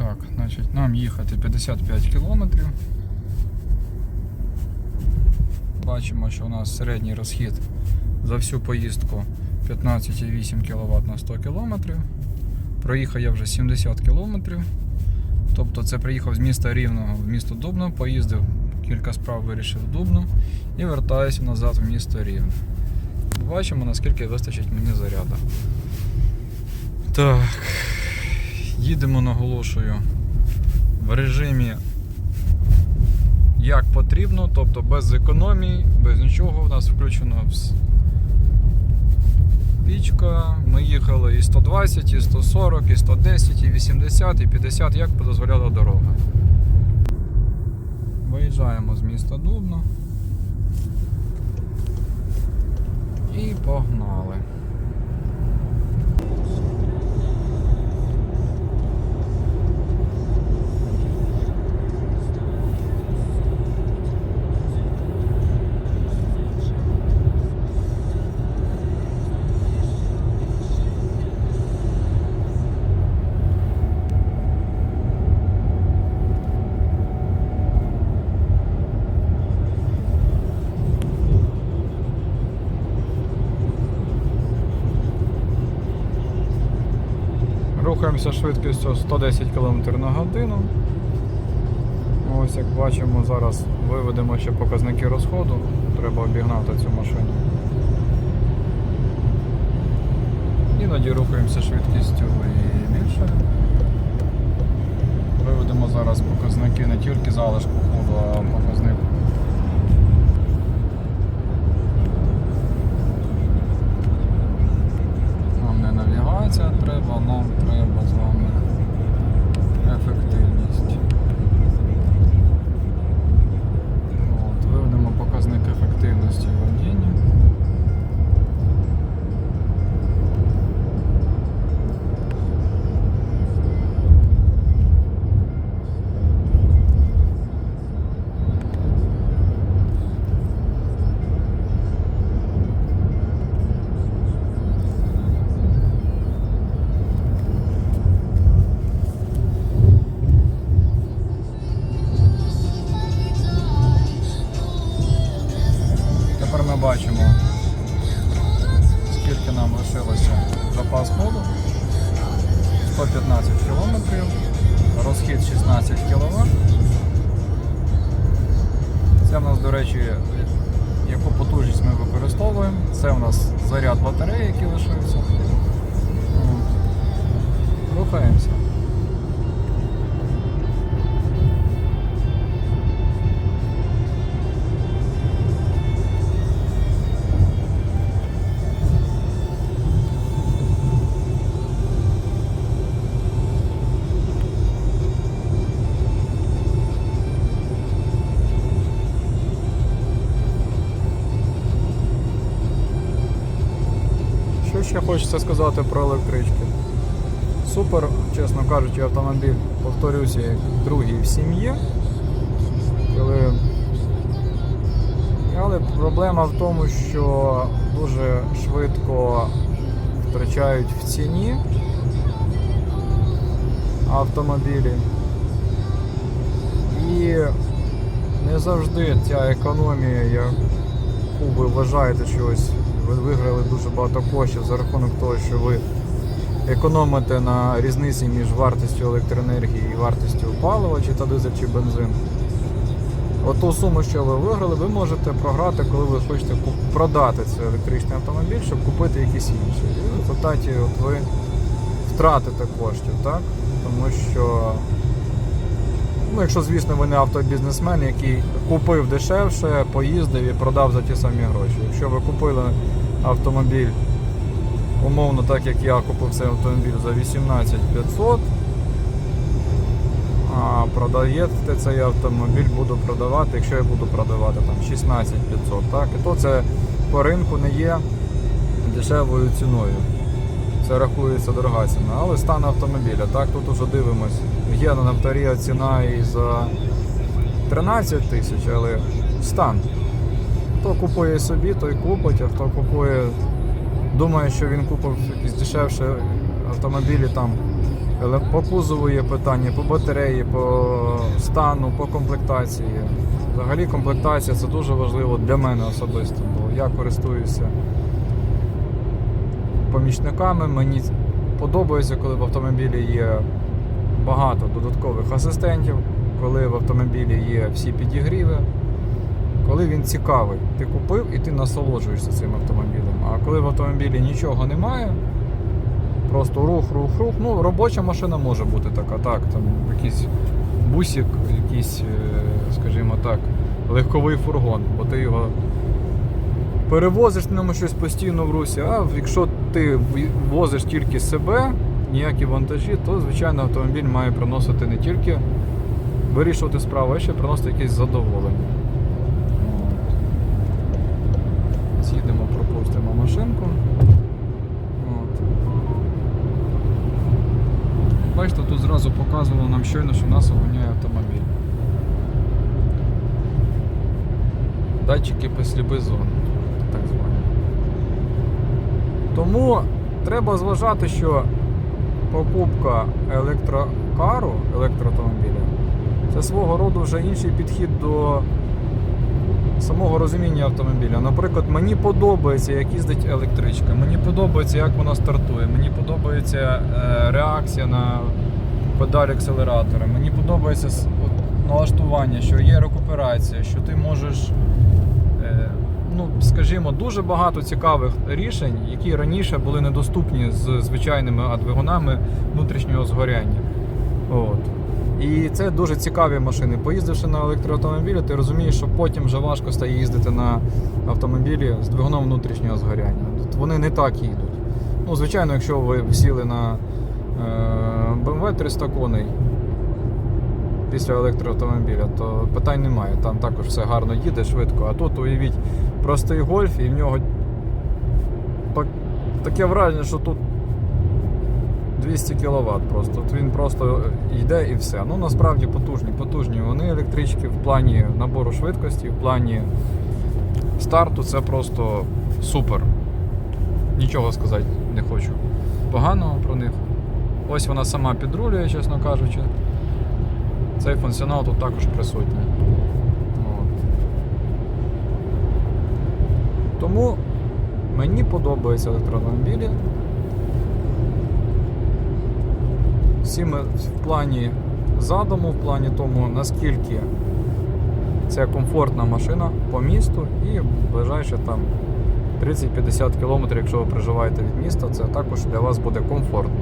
Так, значить, нам їхати 55 кілометрів. Бачимо, що у нас середній розхід за всю поїздку 15,8 кВт на 100 км. Проїхав я вже 70 км. Тобто це приїхав з міста Рівного в місто Дубно, поїздив кілька справ вирішив в Дубно і вертаюся назад в місто Рівне. Бачимо, наскільки вистачить мені заряду. Так, їдемо, наголошую, в режимі як потрібно, тобто без економії, без нічого. У нас включено пічка. Ми їхали і 120, і 140, і 110, і 80, і 50, як дозволяла дорога. Виїжджаємо з міста Дубно. І погнали. Рухаємося швидкістю 110 км на годину. Ось як бачимо, зараз виведемо ще показники розходу. Треба обігнати цю машину. Іноді рухаємося швидкістю і більше. Виведемо зараз показники не тільки залишку ходу, а показник. Нам не навігація треба, нам треба Тепер ми бачимо, скільки нам лишилося запас ходу. 115 км, розхід 16 кВт. Це в нас, до речі, яку потужність ми використовуємо. Це в нас заряд батареї, який лишився. Рухаємося. Ще хочеться сказати про електрички? Супер, чесно кажучи, автомобіль, повторюся, як другий в сім'ї. Коли... Але проблема в тому, що дуже швидко втрачають в ціні автомобілі. І не завжди ця економія, яку ви вважаєте, що ось ви виграли дуже багато коштів за рахунок того, що ви економите на різниці між вартістю електроенергії і вартістю палива, чи то дизель, чи бензин. От ту суму, що ви виграли, ви можете програти, коли ви хочете продати цей електричний автомобіль, щоб купити якийсь інший. І в результаті от ви втратите коштів, так? Тому що, ну, якщо, звісно, ви не автобізнесмен, який купив дешевше, поїздив і продав за ті самі гроші. Якщо ви купили автомобіль, умовно, так як я купив цей автомобіль за 18 500, а продаєте цей автомобіль, буду продавати, якщо я буду продавати там 16 500, так? І то це по ринку не є дешевою ціною. Це рахується дорога ціна. Але стан автомобіля, так, тут уже дивимось. Є на Нафтарія ціна і за 13 тисяч, але стан. Хто купує собі, той купить, а хто купує, думає, що він купив якісь дешевші автомобілі там еле- по кузову є питання, по батареї, по стану, по комплектації. Взагалі комплектація це дуже важливо для мене особисто, бо я користуюся помічниками. Мені подобається, коли в автомобілі є багато додаткових асистентів, коли в автомобілі є всі підігріви, коли він цікавий. Ти купив і ти насолоджуєшся цим автомобілем. А коли в автомобілі нічого немає, просто рух, рух, рух. Ну, робоча машина може бути така, так, там якийсь бусик, якийсь, е, скажімо так, легковий фургон, бо ти його перевозиш на ньому щось постійно в русі. А якщо ти возиш тільки себе, ніякі вантажі, то звичайно автомобіль має приносити не тільки вирішувати справу, а ще приносити якесь задоволення. З'їдемо, пропустимо машинку. Бачите, тут зразу показувало нам щойно, що нас оганяє автомобіль. Датчики посліби зон, так звані. Тому треба зважати, що покупка електрокару, електроавтомобіля, це свого роду вже інший підхід до самого розуміння автомобіля. Наприклад, мені подобається, як їздить електричка, мені подобається, як вона стартує, мені подобається е, реакція на педаль акселератора, мені подобається налаштування, що є рекуперація, що ти можеш. Ну, скажімо, дуже багато цікавих рішень, які раніше були недоступні з звичайними двигунами внутрішнього згоряння. От. І це дуже цікаві машини. Поїздивши на електроавтомобілі, ти розумієш, що потім вже важко стає їздити на автомобілі з двигуном внутрішнього згоряння. От Вони не так їдуть. Ну, звичайно, якщо ви сіли на е, BMW 300 коней після електроавтомобіля, то питань немає. Там також все гарно їде, швидко. А тут уявіть простий гольф, і в нього так, таке враження, що тут 200 кВт просто. От він просто йде і все. Ну насправді потужні, потужні вони електрички в плані набору швидкості, в плані старту це просто супер. Нічого сказати не хочу. Поганого про них. Ось вона сама підрулює, чесно кажучи. Цей функціонал тут також присутній. Тому мені подобаються електроавтомобілі. Всі ми в плані задуму, в плані тому, наскільки це комфортна машина по місту і ближайше там 30-50 км, якщо ви проживаєте від міста, це також для вас буде комфортно.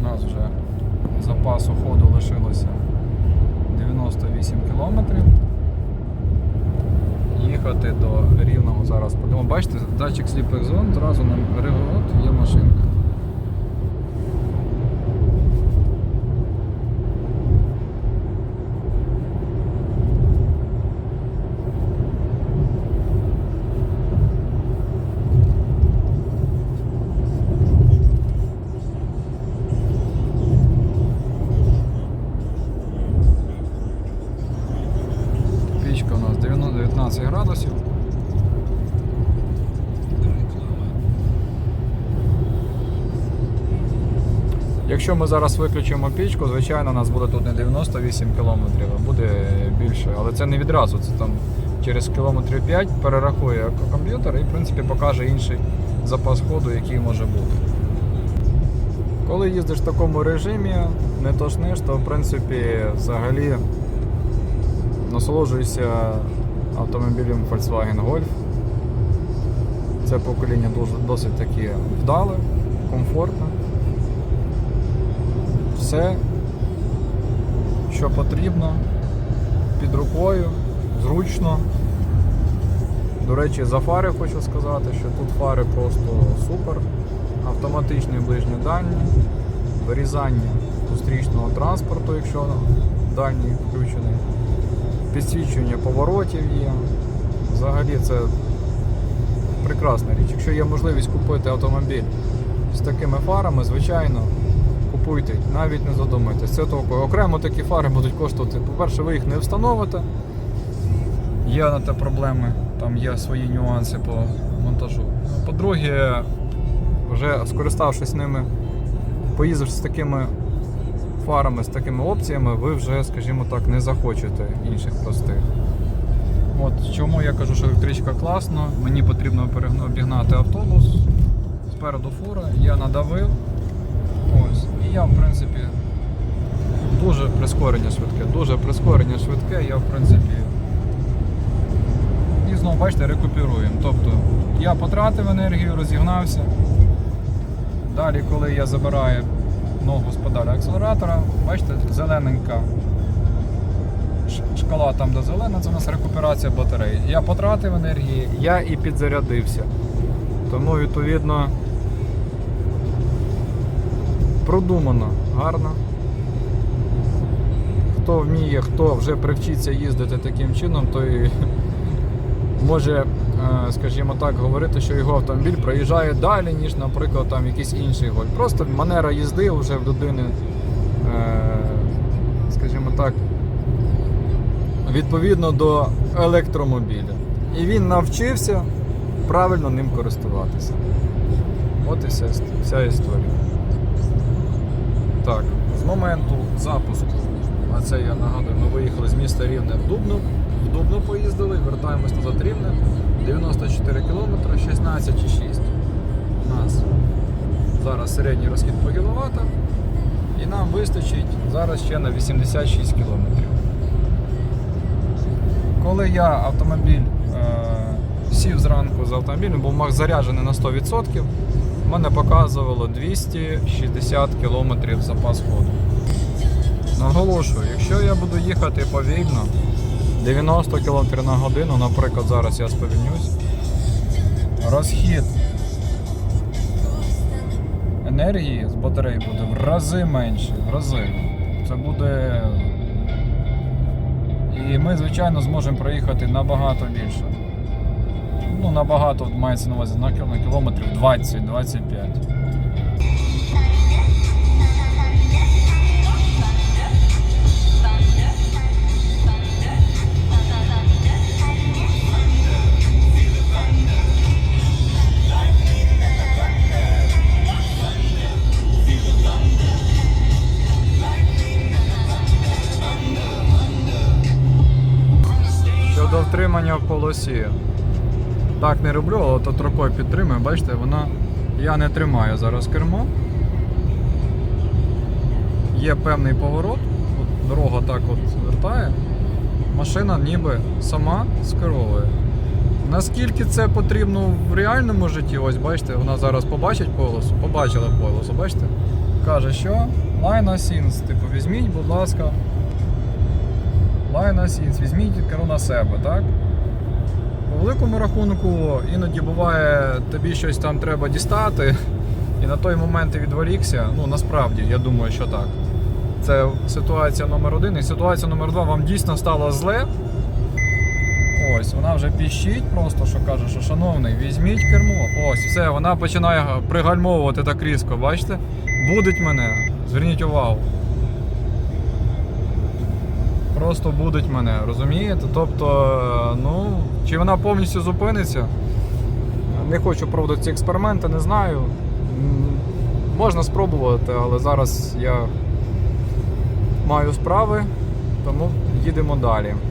У нас вже запасу ходу лишилося 98 кілометрів. Їхати до рівного зараз. Подивимо, бачите, датчик сліпих зон, зразу нам от є машинка. Пічка у нас 90 19 градусів. Якщо ми зараз виключимо пічку, звичайно, у нас буде тут не 98 кілометрів, а буде більше. Але це не відразу, це там через кілометрів 5 перерахує комп'ютер і в принципі покаже інший запас ходу, який може бути. Коли їздиш в такому режимі, не тошниш, то в принципі взагалі насолоджуюся автомобілем Volkswagen Golf. Це покоління досить таки вдале, комфортне. Все, що потрібно, під рукою, зручно. До речі, за фари хочу сказати, що тут фари просто супер. Автоматичний ближній дальній, вирізання зустрічного транспорту, якщо дальній включений підсвічування поворотів є. Взагалі це прекрасна річ. Якщо є можливість купити автомобіль з такими фарами, звичайно, купуйте, навіть не задумайтесь. Це толку. Окремо такі фари будуть коштувати. По-перше, ви їх не встановите. Є на те проблеми, там є свої нюанси по монтажу. По-друге, вже скориставшись ними, поїздивши з такими фарами, з такими опціями, ви вже, скажімо так, не захочете інших простих. От чому я кажу, що електричка класна. Мені потрібно обігнати автобус. Спереду фура, я надавив. І я, в принципі, дуже прискорення швидке, дуже прискорення швидке, я в принципі. І знову, бачите, рекуперуємо. Тобто я потратив енергію, розігнався. Далі, коли я забираю ногу з педалі акселератора, бачите, зелененька шкала там, де зелена, це у нас рекуперація батареї. Я потратив енергії, я і підзарядився. Тому, відповідно, продумано, гарно. Хто вміє, хто вже привчиться їздити таким чином, той може, е, скажімо так, говорити, що його автомобіль проїжджає далі, ніж, наприклад, там якийсь інший голь. Просто манера їзди вже в людини, е, скажімо так, відповідно до електромобіля. І він навчився правильно ним користуватися. От і вся, вся історія. Так, з моменту запуску, а це я нагадую, ми виїхали з міста Рівне в Дубно. В Дубно поїздили, вертаємось назад Рівне. 94 км, 16,6 у нас. Зараз середній розхід по кіловатах. І нам вистачить зараз ще на 86 км. Коли я автомобіль е, сів зранку з автомобілем, був заряджений на 100%, мене показувало 260 км запас ходу. Наголошую, якщо я буду їхати повільно, 90 км на годину, наприклад, зараз я сповільнюсь, розхід енергії з батареї буде в рази менше, в рази. Це буде. І ми, звичайно, зможемо проїхати набагато більше. Ну, набагато мається на увазі на кілометрів 20-25. Щодо втримання в полосі. Так не роблю, але от рукою підтримую, бачите, вона. Я не тримаю зараз кермо. Є певний поворот, от дорога так от вертає. Машина ніби сама скеровує. Наскільки це потрібно в реальному житті, ось бачите, вона зараз побачить полосу, побачила полосу, бачите? Каже, що line assist, типу, візьміть, будь ласка, line assist, візьміть керу на себе, так? Великому рахунку іноді буває, тобі щось там треба дістати, і на той момент ти відволікся. Ну насправді, я думаю, що так. Це ситуація номер один. І ситуація номер два вам дійсно стало зле. Ось, вона вже піщить просто, що каже, що шановний, візьміть кермо. Ось, все, вона починає пригальмовувати так різко, бачите? Будить мене. Зверніть увагу. Просто будить мене, розумієте? Тобто, е, ну, чи вона повністю зупиниться? Не хочу проводити ці експерименти, не знаю. Можна спробувати, але зараз я маю справи, тому їдемо далі.